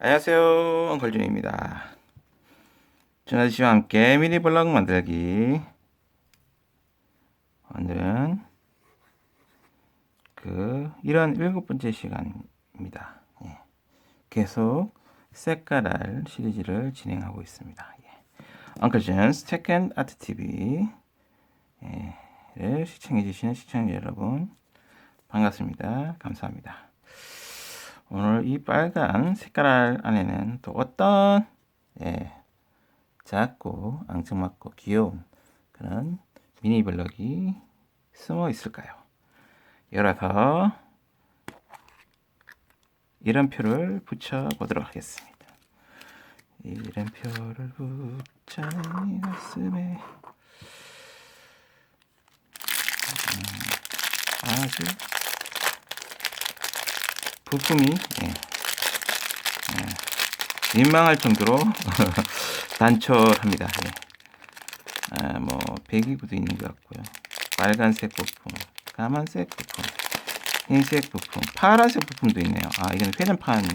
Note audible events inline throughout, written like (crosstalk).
안녕하세요. 엉클준입니다. 준하 씨와 함께 미니 블ог 만들기. 오늘은 그 이런 일곱 번째 시간입니다. 예. 계속 색깔알 시리즈를 진행하고 있습니다. 예. 엉클준 스테켄 아트 TV 를 시청해 주시는 시청자 여러분 반갑습니다. 감사합니다 오늘 이 빨간 색깔 안에는 또 어떤 예, 작고 앙증맞고 귀여운 그런 미니 블럭이 숨어 있을까요? 열어서 이름표를 붙여 보도록 하겠습니다. 이름표를 붙여 내 가슴에 음, 아주 부품이 예. 예. 민망할 정도로 (laughs) 단촐합니다. 예. 아, 뭐 배기구도 있는 것 같고요. 빨간색 부품, 까만색 부품, 흰색 부품, 파란색 부품도 있네요. 아 이건 회전판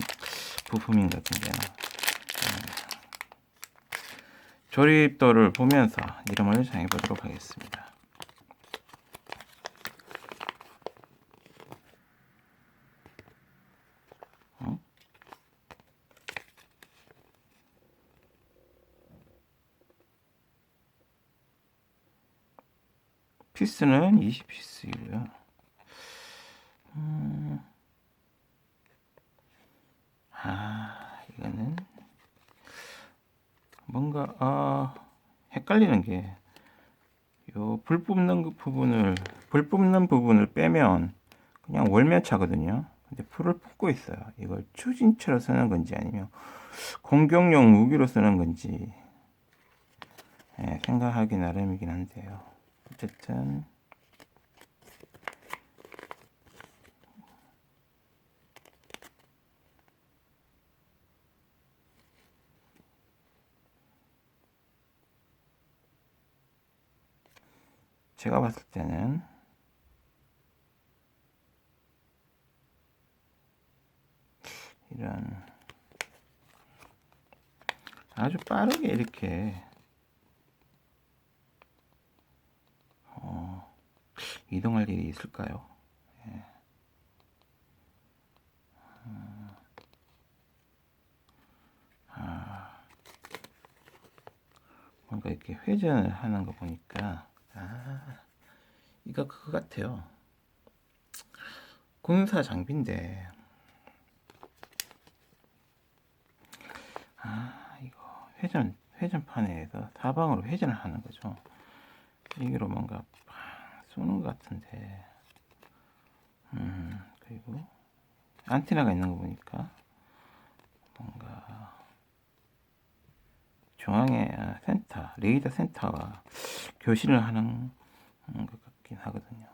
부품인 것 같은데요. 예. 조립도를 보면서 이름을 정해 보도록 하겠습니다. 피스는 20피스이고요. 음, 아, 이거는 뭔가 아, 헷갈리는 게 요불 뽑는 그 부분을 불 뽑는 부분을 빼면 그냥 월면차거든요. 근데 불을 뽑고 있어요. 이걸 추진체로 쓰는 건지 아니면 공격용 무기로 쓰는 건지 예, 생각하기 나름이긴 한데요. 어쨌든. 제가 봤을 때는 이런 아주 빠르게 이렇게 어, 이동할 일이 있을까요? 예. 음, 아, 뭔가 이렇게 회전을 하는 거 보니까 아, 이거 그거 같아요. 군사 장비인데 아 이거 회전 회전판에서 사방으로 회전을 하는 거죠. 이기로 뭔가 팍 쏘는 것 같은데 음 그리고 안테나가 있는 거 보니까 뭔가 중앙에 아, 센터 레이더 센터와 교신을 하는 음, 것 같긴 하거든요.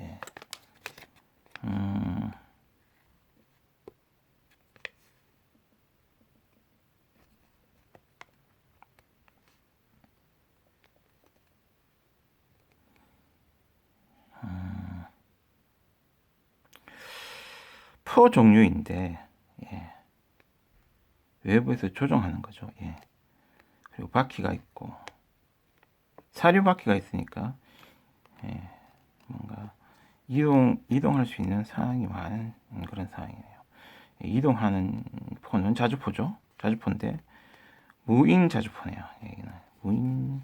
예. 음. 포 종류인데 예. 외부에서 조정하는 거죠. 예. 그리고 바퀴가 있고 사료 바퀴가 있으니까 예. 뭔가 이동 이동할 수 있는 상황이 많은 그런 상황이네요. 예, 이동하는 포는 자주포죠. 자주포인데 무인 자주포네요. 여기는 무인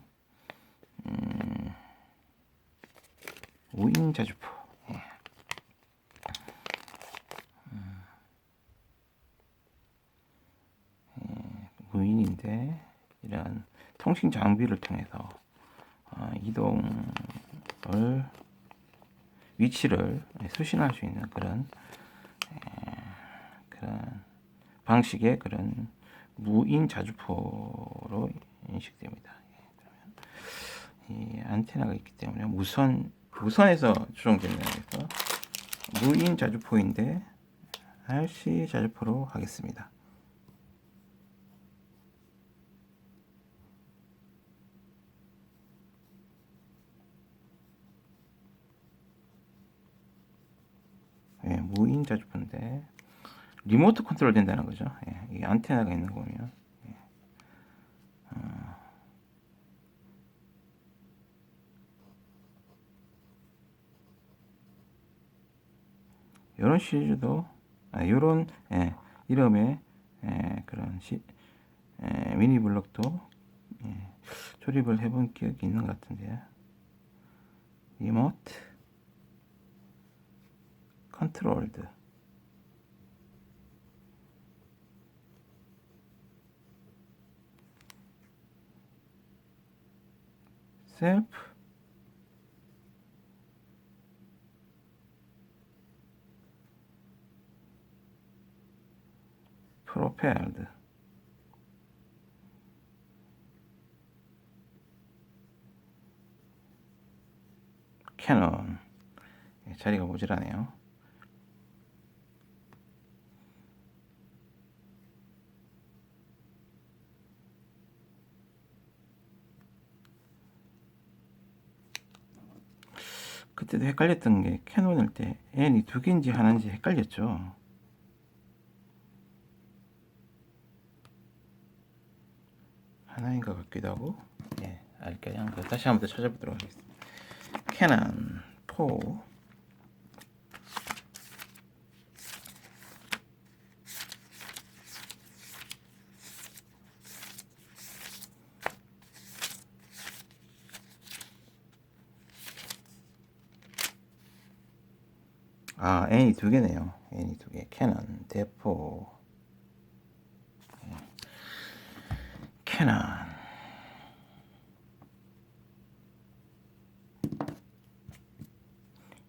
음, 무인 자주포. 예. 무인인데 이런 통신 장비를 통해서 어, 이동을 위치를 수신할 수 있는 그런 에, 그런 방식의 그런 무인 자주포로 인식됩니다. 예, 이 안테나가 있기 때문에 무선 무선에서 조정되는 그래서 무인 자주포인데 RC 자주포로 하겠습니다. 예, 무인 자주포인데 리모트 컨트롤 된다는 거죠. 예, 이 안테나가 있는 거면 예. 이런 시리즈도 아, 이런 예, 이름의 예, 그런 시, 예, 미니 블록도 예, 조립을 해본 기억이 있는 것 같은데요. 리모트 컨트롤드. 셀프. propelled 캐논. 예, 자리가 모자라네요. 그 때도 헷갈렸던 게 캐논일 때 N이 두 개인지 하나인지 헷갈렸죠. 하나인 것 같기도 하고 예, 알게 한번 다시 한번 더 찾아보도록 하겠습니다. 캐논 4 아, N이 두 개네요. N이 두 개. 캐논, 대포. 예. 캐논.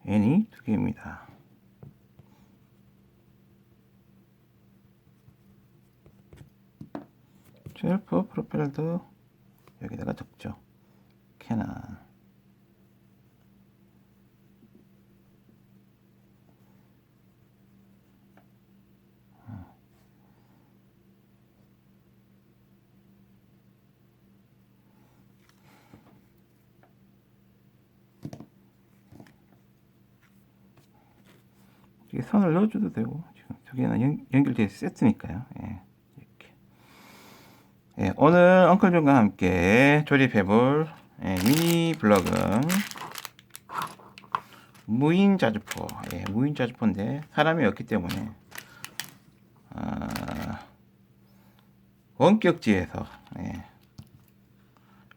N이 두 개입니다. 셀프 프로펠도 여기다가 적죠. 캐논. 선을 넣어줘도 되고 지금 두 개는 연, 연결되어 세트니까요. 예, 이렇게. 예, 오늘 엉클존과 함께 조립해볼 예, 미니 블럭은 무인 자주포. 예, 무인 자주포인데 사람이 없기 때문에 아, 원격지에서 예,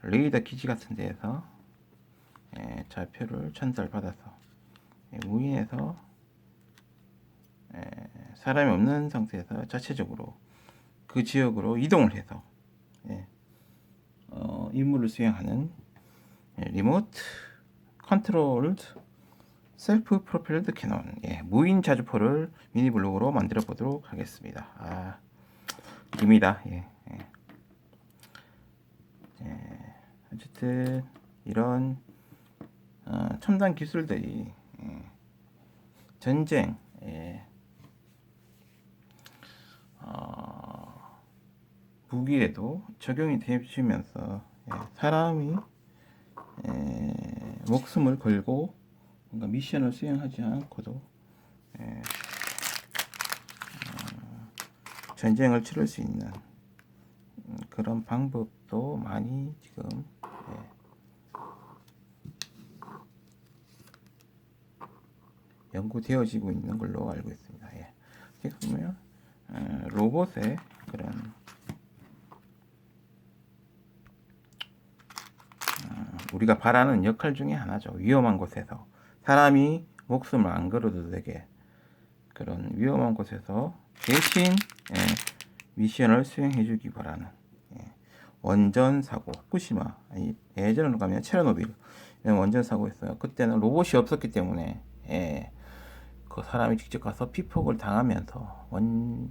레이더 기지 같은 데에서 예, 좌표를 전달받아서 예, 무인에서 에, 사람이 없는 상태에서 자체적으로 그 지역으로 이동을 해서 예, 어, 임무를 수행하는 예, 리모트 컨트롤드 셀프 프로펠드 캐논 예, 무인 자주포를 미니 블록으로 만들어 보도록 하겠습니다. 아, 입니다. 예, 예. 예, 어쨌든 이런 어, 첨단 기술들이 예, 전쟁 예, 어, 무기에도 적용이 되시면서 예, 사람이 예, 목숨을 걸고 뭔가 미션을 수행하지 않고도 예, 어, 전쟁을 치를 수 있는 음, 그런 방법도 많이 지금 예, 연구되어지고 있는 걸로 알고 있습니다. 예. 지금 보면 어, 로봇의 그런 어, 우리가 바라는 역할 중에 하나죠. 위험한 곳에서 사람이 목숨을 안 걸어도 되게 그런 위험한 곳에서 대신 예, 미션을 수행해 주기 바라는 예, 원전 사고 후쿠시마 예전으로 가면 체르노빌 원전 사고였어요. 그때는 로봇이 없었기 때문에 예, 그 사람이 직접 가서 피폭을 당하면서 원,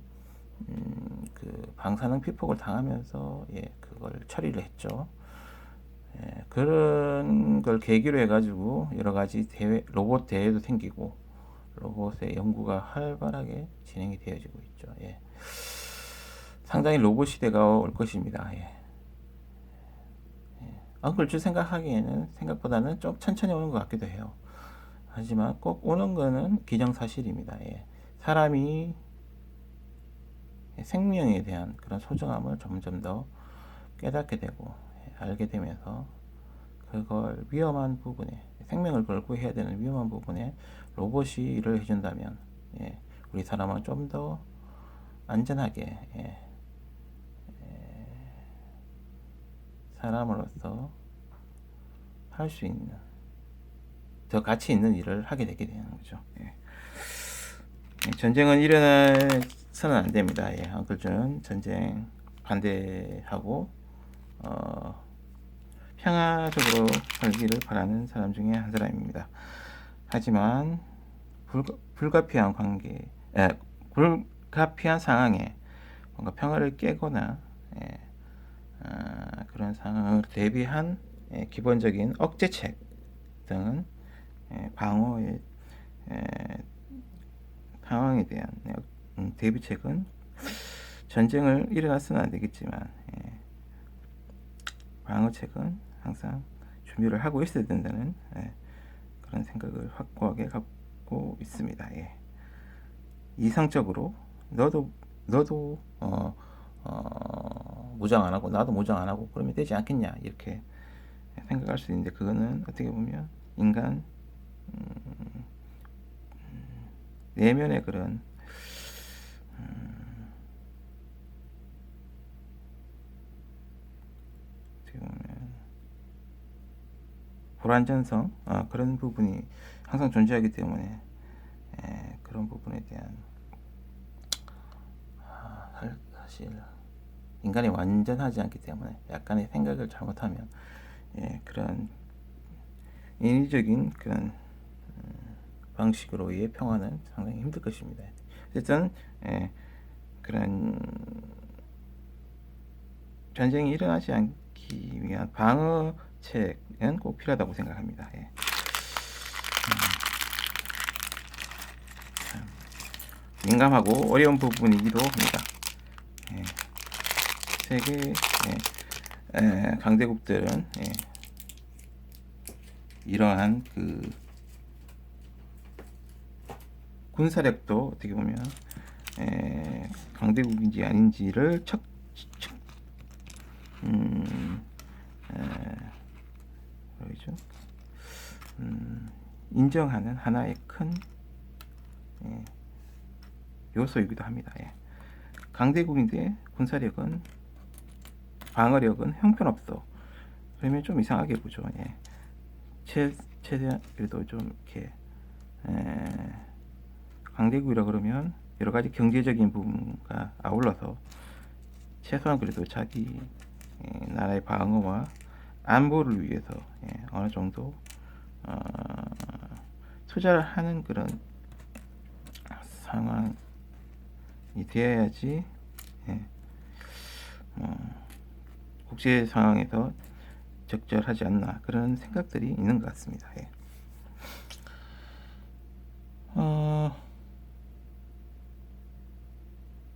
음, 그 방사능 피폭을 당하면서 예, 그걸 처리를 했죠. 예, 그런 걸 계기로 해가지고 여러 가지 대회, 로봇 대회도 생기고 로봇의 연구가 활발하게 진행이 되어지고 있죠. 예. 상당히 로봇 시대가 올 것입니다. 예. 예. 엉클주 생각하기에는 생각보다는 좀 천천히 오는 것 같기도 해요. 하지만 꼭 오는 거는 기정사실입니다. 예. 사람이 생명에 대한 그런 소중함을 점점 더 깨닫게 되고 예, 알게 되면서 그걸 위험한 부분에 생명을 걸고 해야 되는 위험한 부분에 로봇이 일을 해준다면 예, 우리 사람은 좀 더 안전하게 예, 예, 사람으로서 할 수 있는 더 가치 있는 일을 하게 되게 되는 거죠. 예. 예, 전쟁은 일어나 서는 안 됩니다. 예, 엉클즈는 전쟁 반대하고 어, 평화적으로 살기를 바라는 사람 중에 한 사람입니다. 하지만 불가, 불가 피한 관계, 에, 불가피한 상황에 뭔가 평화를 깨거나 예, 아, 그런 상황을 대비한 예, 기본적인 억제책 등은 예, 방어의 예, 상황에 대한 예, 음, 대비책은 전쟁을 일어났으면 안 되겠지만 예, 방어책은 항상 준비를 하고 있어야 된다는 예, 그런 생각을 확고하게 갖고 있습니다. 예. 이상적으로 너도 너도 어, 어, 무장 안 하고 나도 무장 안 하고 그러면 되지 않겠냐 이렇게 생각할 수 있는데 그거는 어떻게 보면 인간 음, 음, 내면의 그런 음, 어떻게 보면 불안전성 아, 그런 부분이 항상 존재하기 때문에 에, 그런 부분에 대한 아, 살- 사실 인간이 완전하지 않기 때문에 약간의 생각을 잘못하면 예, 그런 인위적인 그런 음, 방식으로의 평화는 상당히 힘들 것입니다. 어쨌든 예, 그런 전쟁이 일어나지 않기 위한 방어 책은 꼭 필요하다고 생각합니다. 예. 음, 참 민감하고 어려운 부분이기도 합니다. 예. 세계 예, 에, 강대국들은 예, 이러한 그 군사력도 어떻게 보면 에, 강대국인지 아닌지를 척, 척 음, 에, 뭐죠? 음, 인정하는 하나의 큰 예, 요소이기도 합니다. 예. 강대국인데 군사력은 방어력은 형편없어. 그러면 좀 이상하게 보죠. 예. 최, 최대한 그래도 좀 이렇게 에, 강대국이라 그러면 여러 가지 경제적인 부분과 아울러서 최소한 그래도 자기 에, 나라의 방어와 안보를 위해서 예, 어느 정도 어, 투자를 하는 그런 상황이 되어야지 예, 뭐, 국제 상황에서 적절하지 않나 그런 생각들이 있는 것 같습니다. 예. 어,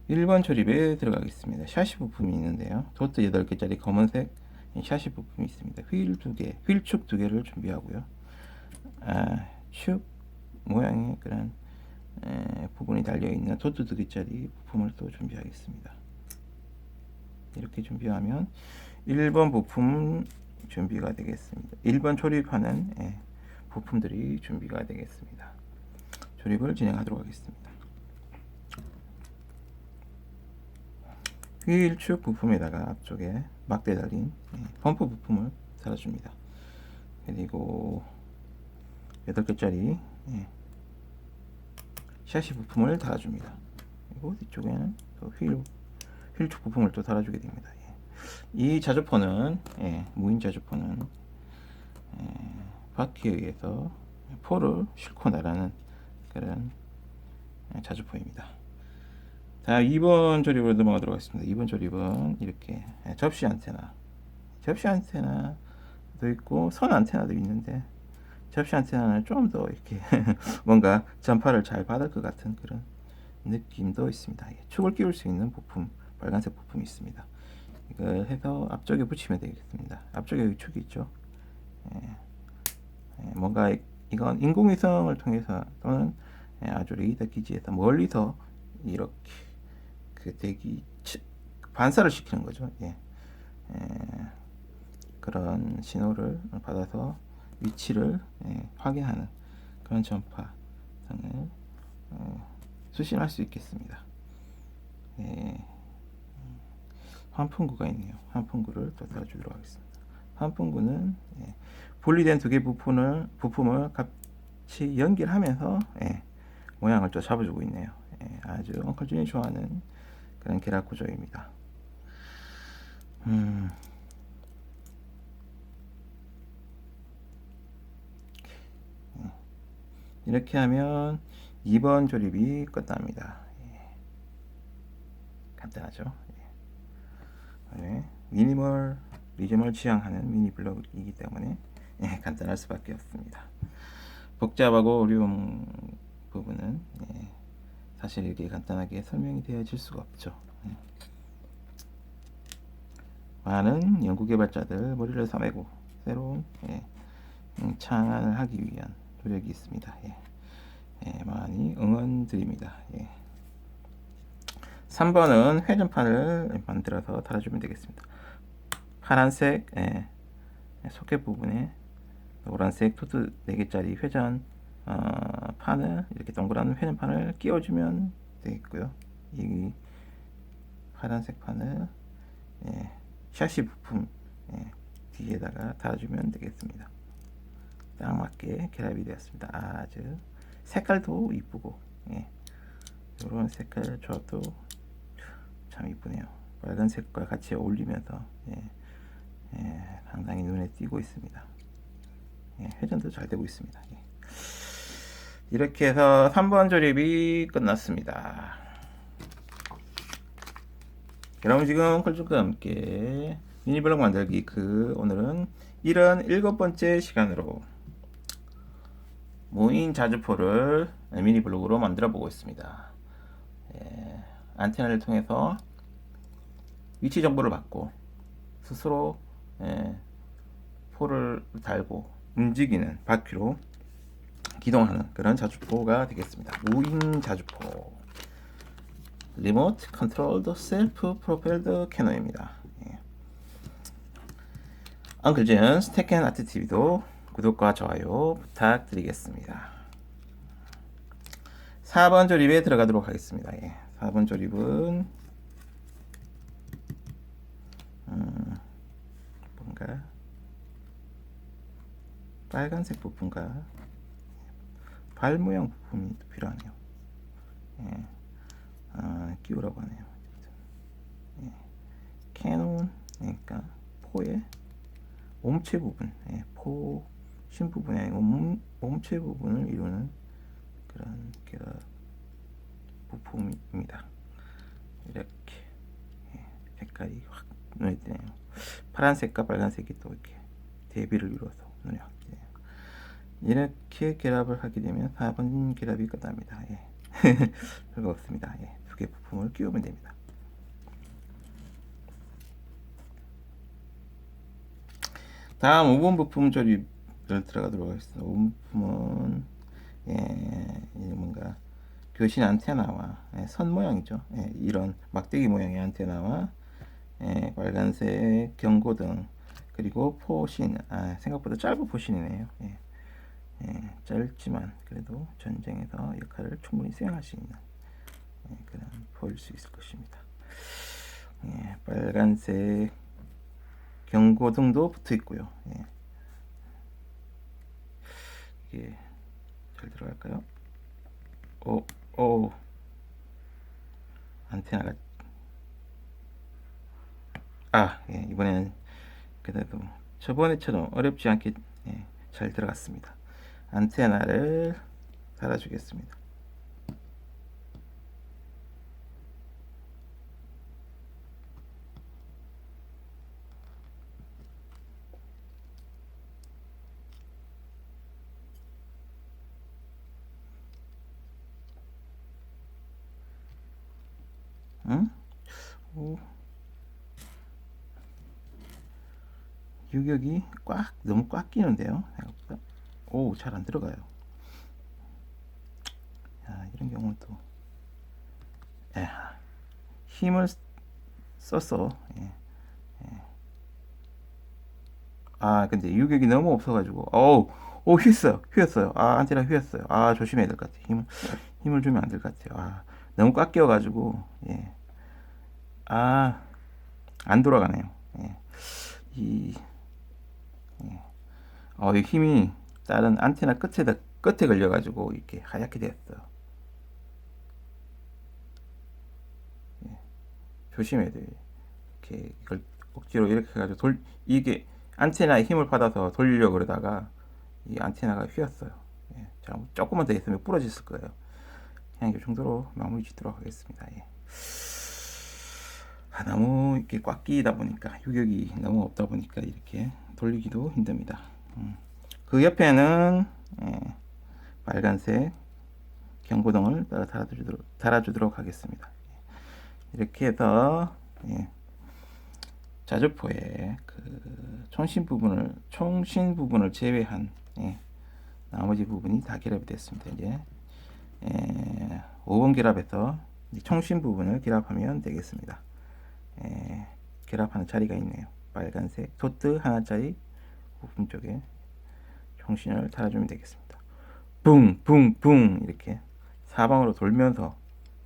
1번 조립에 들어가겠습니다. 샤시 부품이 있는데요. 도트 8개짜리 검은색 샤시 부품이 있습니다. 휠 2개, 휠축 2개를 준비하고요. 아, 축 모양의 그런 에, 부분이 달려 있는 도트 2개짜리 부품을 또 준비하겠습니다. 이렇게 준비하면 1번 부품 준비가 되겠습니다. 1번 조립하는 예, 부품들이 준비가 되겠습니다. 조립을 진행하도록 하겠습니다. 휠축 부품에다가 앞쪽에 막대 달린 예, 펌프 부품을 달아줍니다. 그리고 8개짜리 예, 샤시 부품을 달아줍니다. 그리고 뒤쪽에는 또 휠, 휠축 부품을 또 달아주게 됩니다. 예. 이 자주포는 예, 무인 자주포는 예, 바퀴에 의해서 포를 싣고 나가는 그런 예, 자주포입니다. 자, 2번 조립으로 넘어가도록 하겠습니다. 2번 조립은 이렇게 예, 접시 안테나, 접시 안테나도 있고 선 안테나도 있는데 접시 안테나는 좀 더 이렇게 (laughs) 뭔가 전파를 잘 받을 것 같은 그런 느낌도 있습니다. 예, 축을 끼울 수 있는 부품, 빨간색 부품이 있습니다. 이걸 해서 앞쪽에 붙이면 되겠습니다. 앞쪽에 축이 있죠. 예, 예, 뭔가 이- 이건 인공위성을 통해서 또는 예, 아주 레이더 기지에서 멀리서 이렇게 그 대기 치- 반사를 시키는 거죠. 예. 예, 그런 신호를 받아서 위치를 예, 확인하는 그런 전파 등을 어, 수신할 수 있겠습니다. 예, 환풍구가 있네요. 환풍구를 또 달아주도록 하겠습니다. 환풍구는 예, 분리된 두 개 부품을 부품을 같이 연결하면서 예, 모양을 또 잡아주고 있네요. 예, 아주 엉클준이 좋아하는 그런 계략 구조입니다. 음. 음. 이렇게 하면 2번 조립이 끝납니다. 예. 간단하죠? 예. 네. 미니멀 리즘을 지향하는 미니 블록이기 때문에 예, 간단할 수밖에 없습니다. 복잡하고 어려운 부분은 예, 사실 이렇게 간단하게 설명이 되어질 수가 없죠. 예. 많은 연구개발자들 머리를 싸매고 새로운 예, 음, 창안을 하기 위한 노력이 있습니다. 예. 예, 많이 응원드립니다. 예. 3번은 회전판을 만들어서 달아주면 되겠습니다. 파란색 예, 소켓 부분에 노란색 토트 4개짜리 회전 어, 판을 이렇게 동그란 회전판을 끼워주면 되겠고요. 이 파란색 판을 예, 샤시 부품 예, 뒤에다가 달아주면 되겠습니다. 딱 맞게 결합이 되었습니다. 아주 색깔도 이쁘고 예, 이런 색깔 조합도 참 이쁘네요. 빨간색과 같이 어울리면서 예, 예, 상당히 눈에 띄고 있습니다. 예, 회전도 잘 되고 있습니다. 예. 이렇게 해서 3번 조립이 끝났습니다. 그럼 지금 컬줄과 함께 미니블록 만들기 그 오늘은 77번째 시간으로 무인 자주포를 미니블록으로 만들어 보고 있습니다. 예, 안테나를 통해서 위치 정보를 받고 스스로 예, 포를 달고 움직이는 바퀴로 기동하는 그런 자주포가 되겠습니다. 무인 자주포 리모트 컨트롤드 셀프 프로펠드 캐노입니다. 예. 엉클준 스테켄 아트 TV도 구독과 좋아요 부탁드리겠습니다. 4번 조립에 들어가도록 하겠습니다. 예. 4번 조립은 음, 뭔가 빨간색 부품과 발 모양 부품이 필요하네요. 예. 아, 끼우라고 하네요. 예. 캐논 그러니까 포의 몸체 부분, 예. 포 신 부분이 아니고 몸, 몸체 부분을 이루는 그런 게 부품입니다. 이렇게 예. 색깔이 확 눈에 띄네요. 파란색과 빨간색이 또 이렇게 대비를 이루어서 눈에 확 띄네요. 이렇게 결합을 하게 되면 4번 결합이 끝납니다. 예. (laughs) 별거 없습니다. 예. 두개 부품을 끼우면 됩니다. 다음 5번 부품 조립을 들어가도록 하겠습니다. 5번 부품은 예, 이 뭔가 교신 안테나와 예, 선 모양이죠. 예, 이런 막대기 모양의 안테나와 예, 빨간색 경고등 그리고 포신 아, 생각보다 짧은 포신이네요. 예. 예, 짧지만 그래도 전쟁에서 역할을 충분히 수행할 수 있는 예, 그런 보일 수 있을 것입니다. 예, 빨간색 경고등도 붙어 있고요. 예. 이게 잘 들어갈까요? 오, 오, 안테나가 아, 예, 이번에는 그래도 저번에처럼 어렵지 않게 예, 잘 들어갔습니다. 안테나를 달아주겠습니다. 응? 오. 유격이 꽉 너무 꽉 끼는데요. 생각보다. 오, 잘 안 들어가요. 야, 이런 경우는 또, 야, 힘을 썼어. 예. 예. 아, 근데 유격이 너무 없어가지고, 어우, 오, 휘었어요. 휘었어요. 아, 안테나 휘었어요. 아, 조심해야 될 것 같아요. 힘을, 힘을 주면 안 될 것 같아요. 아, 너무 꽉 끼어가지고, 예. 아, 안 돌아가네요. 예. 이, 예. 어, 이 힘이 다른 안테나 끝에다, 끝에 걸려가지고, 이렇게 하얗게 됐어요. 예. 조심해야 돼요. 이렇게, 이걸 억지로 이렇게 해가지고 돌, 이게 안테나에 힘을 받아서 돌리려고 그러다가, 이 안테나가 휘었어요. 예. 자, 조금만 더 있으면 부러졌을 거예요. 그냥 이 정도로 마무리 짓도록 하겠습니다. 예. 아, 너무 이렇게 꽉 끼다 보니까 유격이 너무 없다 보니까 이렇게 돌리기도 힘듭니다. 음. 그 옆에는 예, 빨간색 경고등을 따라 달아주도록, 달아주도록 하겠습니다. 이렇게 해서 예, 자주포의 그 총신 부분을 총신 부분을 제외한 예, 나머지 부분이 다 결합이 됐습니다. 이제 예, 5번 결합해서 이제 총신 부분을 결합하면 되겠습니다. 예, 결합하는 자리가 있네요. 빨간색 도트 하나짜리 부분 쪽에 총신을 달아주면 되겠습니다. 붕, 붕, 붕 이렇게 사방으로 돌면서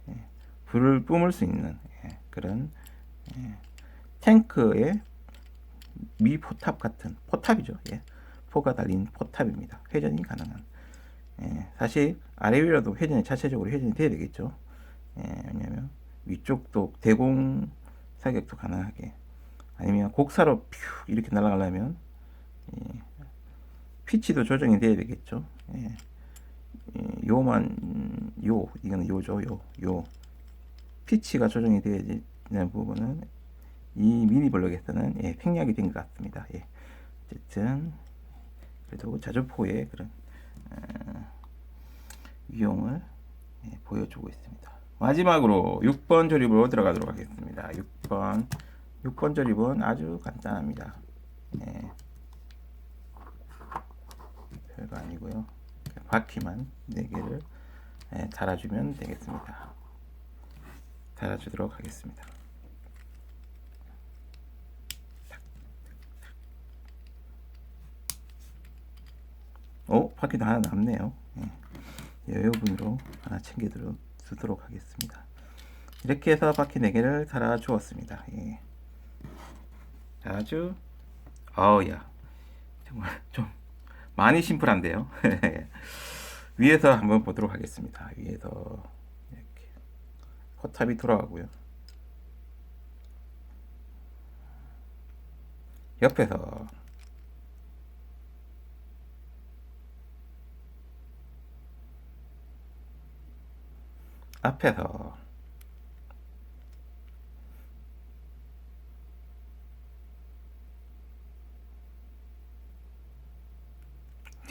예, 불을 뿜을 수 있는 예, 그런 예, 탱크의 미 포탑 같은 포탑이죠. 예, 포가 달린 포탑입니다. 회전이 가능한. 예, 사실 아래 위로도 회전이 자체적으로 회전이 돼야 되겠죠. 예, 왜냐하면 위쪽도 대공 사격도 가능하게 아니면 곡사로 퓨 이렇게 날아가려면 예, 피치도 조정이 돼야 되겠죠. 예, 예, 요만 음, 요 이거는 요죠 요 요 피치가 조정이 돼야 되는 부분은 이 미니 블록에서는 예, 팽약이 된 것 같습니다. 예. 어쨌든 그래도 자주포의 그런 어, 위용을 예, 보여주고 있습니다. 마지막으로 6번 조립으로 들어가도록 하겠습니다. 6번 6번 조립은 아주 간단합니다. 예. 별거 아니고요. 바퀴만 4개를 예, 달아주면 되겠습니다. 달아주도록 하겠습니다. 어? 바퀴도 하나 남네요. 예. 여유분으로 하나 챙겨 두도록 하겠습니다. 이렇게 해서 바퀴 4개를 달아 주었습니다. 예. 아주 어우야 정말 좀 많이 심플한데요. (laughs) 위에서 한번 보도록 하겠습니다. 위에서 이렇게 포탑이 돌아가고요. 옆에서 앞에서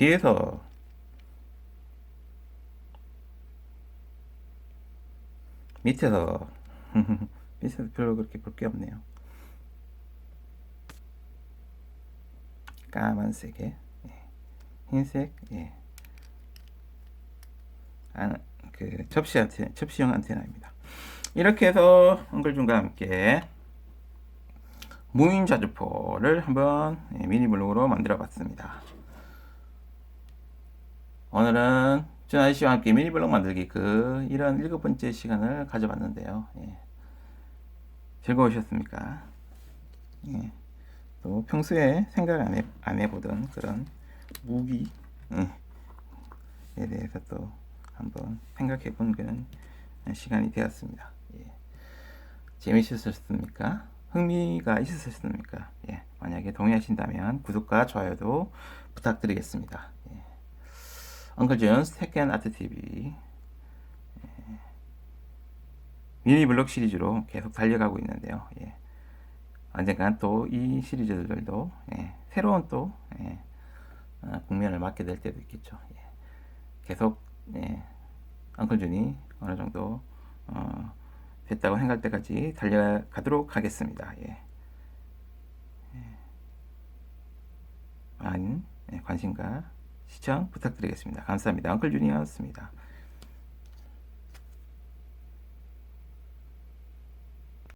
뒤에서 밑에서 (laughs) 밑에서 별로 그렇게 볼 게 없네요. 까만색에 예. 흰색 예. 아, 그 접시 안테나, 접시형 안테나입니다. 이렇게 해서 엉글중과 함께 무인 자주포를 한번 예, 미니 블록으로 만들어 봤습니다. 오늘은 준 아저씨와 함께 미니 블록 만들기 그 이런 일곱 번째 시간을 가져봤는데요. 예. 즐거우셨습니까? 예. 또 평소에 생각 안, 해, 안 해보던 그런 무기에 대해서 또 한번 생각해 본 그런 시간이 되었습니다. 예. 재미있으셨습니까? 흥미가 있으셨습니까? 예. 만약에 동의하신다면 구독과 좋아요도 부탁드리겠습니다. 예. 엉클준 세컨 아트 TV 예. 미니 블록 시리즈로 계속 달려가고 있는데요. 예. 언젠간 또 이 시리즈들도 예. 새로운 또 예. 어, 국면을 맞게 될 때도 있겠죠. 예. 계속 예, 엉클준이 어느 정도 어, 됐다고 생각할 때까지 달려가도록 하겠습니다. 예. 예. 많은 예, 관심과 시청 부탁드리겠습니다. 감사합니다. 엉클준이었습니다.